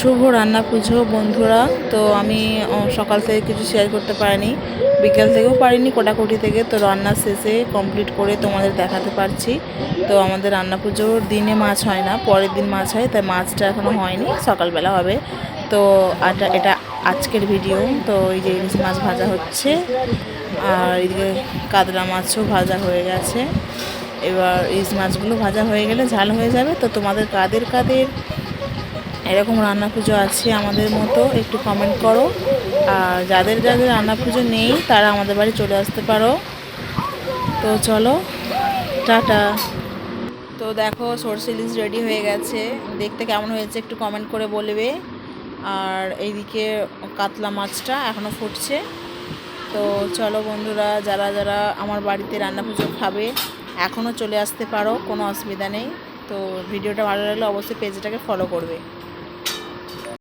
শুভ রান্না, পুজো, বন্ধুরা। তো আমি সকাল থেকে কিছু শেয়ার করতে পারিনি। বিকেল থেকেও পারিনি, কোটাকুটি থেকে। তো রান্না শেষে কমপ্লিট করে তোমাদের দেখাতে পারছি। তো আমাদের রান্না পুজোর দিনে মাছ হয় না, পরের দিন মাছ হয়, তাই মাছটা এখনও হয়নি, সকালবেলা হবে। তো এটা এটা আজকের ভিডিও তো এই যে ইলিশ মাছ ভাজা হচ্ছে। আর এদিকে কাতলা মাছও ভাজা হয়ে গেছে। এবার ইলিশ মাছগুলো ভাজা হয়ে গেলে ঝাল হয়ে যাবে। তো তোমাদের কাদের কাদের এরকম রান্না পুজো আছে আমাদের মতো, একটু কমেন্ট করো। আর যাদের যাদের রান্না পুজো নেই, তারা আমাদের বাড়ি চলে আসতে পারো। তো চলো, টাটা। তো দেখো, সর্ষে ইলিশ রেডি হয়ে গেছে। দেখতে কেমন হয়েছে একটু কমেন্ট করে বলবে। আর এইদিকে কাতলা মাছটা এখনও ফুটছে। তো চলো বন্ধুরা, যারা যারা আমার বাড়িতে রান্না পুজো খাবে এখনও চলে আসতে পারো, কোনো অসুবিধা নেই। তো ভিডিওটা ভালো লাগলে অবশ্যই পেজটাকে ফলো করবে।